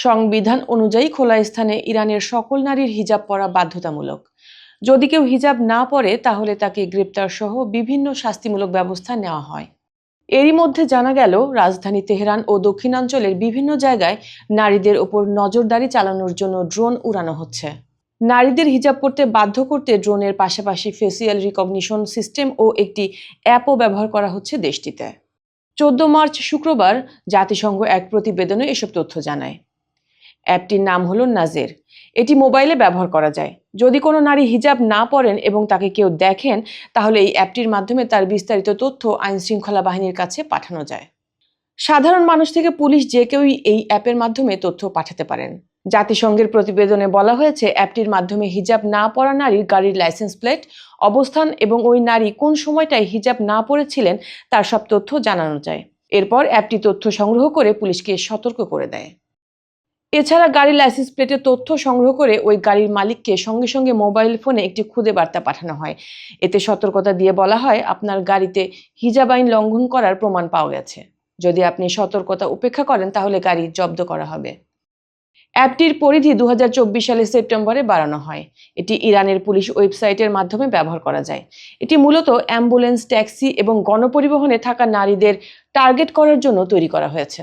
সংবিধান অনুযায়ী খোলা স্থানে ইরানের সকল নারীর হিজাব পরা বাধ্যতামূলক। যদি কেউ হিজাব না পরে, তাহলে তাকে গ্রেপ্তার সহ বিভিন্ন শাস্তিমূলক ব্যবস্থা নেওয়া হয়। এরই মধ্যে জানা গেল, রাজধানী তেহরান ও দক্ষিণাঞ্চলের বিভিন্ন জায়গায় নারীদের ওপর নজরদারি চালানোর জন্য ড্রোন উড়ানো হচ্ছে। নারীদের হিজাব পরতে বাধ্য করতে ড্রোনের পাশাপাশি ফেসিয়াল রিকগনিশন সিস্টেম ও একটি অ্যাপও ব্যবহার করা হচ্ছে দেশটিতে। চোদ্দ মার্চ শুক্রবার জাতিসংঘ এক প্রতিবেদনে এসব তথ্য জানায়। অ্যাপটির নাম হলো নাজের। এটি মোবাইলে ব্যবহার করা যায়। যদি কোনো নারী হিজাব না পরেন এবং তাকে কেউ দেখেন, তাহলে এই অ্যাপটির মাধ্যমে তার বিস্তারিত তথ্য আইন শৃঙ্খলা বাহিনীর কাছে পাঠানো যায়। সাধারণ মানুষ থেকে পুলিশ যে কেউই এই অ্যাপের মাধ্যমে তথ্য পাঠাতে পারেন। জাতিসংঘের প্রতিবেদনে বলা হয়েছে, অ্যাপটির মাধ্যমে হিজাব না পরা নারীর গাড়ির লাইসেন্স প্লেট, অবস্থান এবং ওই নারী কোন সময়টায় হিজাব না পরেছিলেন তার সব তথ্য জানানো যায়। এরপর অ্যাপটি তথ্য সংগ্রহ করে পুলিশকে সতর্ক করে দেয়। এছাড়া গাড়ির লাইসেন্স প্লেটের তথ্য সংগ্রহ করে ওই গাড়ির মালিককে সঙ্গে সঙ্গে মোবাইল ফোনে একটি খুদে বার্তা পাঠানো হয়। এতে সতর্কতা দিয়ে বলা হয়, আপনার গাড়িতে হিজাব আইন লঙ্ঘন করার প্রমাণ পাওয়া গেছে। যদি আপনি সতর্কতা উপেক্ষা করেন, তাহলে গাড়ি জব্দ করা হবে। অ্যাপটির পরিধি দু সালের সেপ্টেম্বরে বাড়ানো হয়। এটি ইরানের পুলিশ ওয়েবসাইটের মাধ্যমে ব্যবহার করা যায়। এটি মূলত অ্যাম্বুলেন্স, ট্যাক্সি এবং গণপরিবহনে থাকা নারীদের টার্গেট করার জন্য তৈরি করা হয়েছে।